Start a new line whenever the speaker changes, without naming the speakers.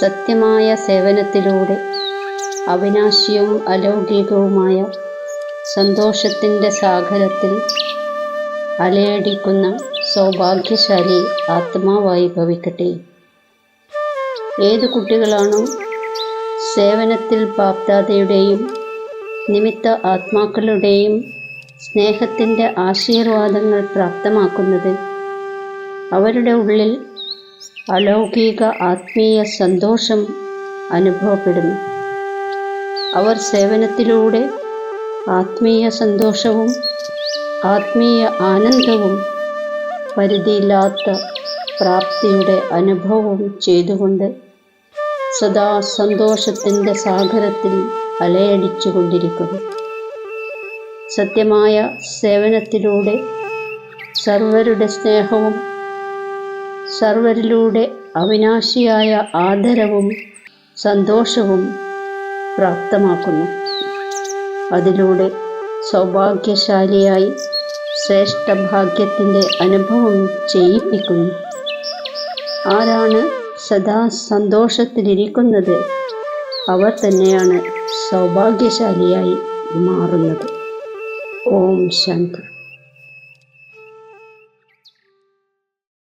സത്യമായ സേവനത്തിലൂടെ അവിനാശിയവും അലൗകികവുമായ സന്തോഷത്തിന്റെ സാഗരത്തിൽ അലയടിക്കുന്ന സൗഭാഗ്യശാലി ആത്മാവായി ഭവിക്കട്ടെ. ഏത് കുട്ടികളാണോ സേവനത്തിൽ പ്രാപ്തതയുടെയും നിമിത്ത ആത്മാക്കളുടെയും സ്നേഹത്തിന്റെ ആശീർവാദങ്ങൾ പ്രാപ്തമാക്കുന്നത് അവരുടെ ഉള്ളിൽ അലൗകിക ആത്മീയ സന്തോഷം അനുഭവപ്പെടുന്നു. അവർ സേവനത്തിലൂടെ ആത്മീയ സന്തോഷവും ആത്മീയ ആനന്ദവും പരിധിയില്ലാത്ത പ്രാപ്തിയുടെ അനുഭവവും ചെയ്തുകൊണ്ട് സദാ സന്തോഷത്തിന്റെ സാഗരത്തിൽ അലയടിച്ചു കൊണ്ടിരിക്കുന്നു. സത്യമായ സേവനത്തിലൂടെ സർവരുടെ സ്നേഹവും സർവരിലൂടെ അവിനാശിയായ ആദരവും സന്തോഷവും പ്രാപ്തമാക്കുന്നു. അതിലൂടെ സൗഭാഗ്യശാലിയായി ശ്രേഷ്ഠ ഭാഗ്യത്തിന്റെ അനുഭവം ചെയ്യിപ്പിക്കുന്നു. ആരാണ് സദാ സന്തോഷത്തിലിരിക്കുന്നത്? അവർ തന്നെയാണ് സൗഭാഗ്യശാലിയായി മാറുന്നത്. ഓം ശാന്തി.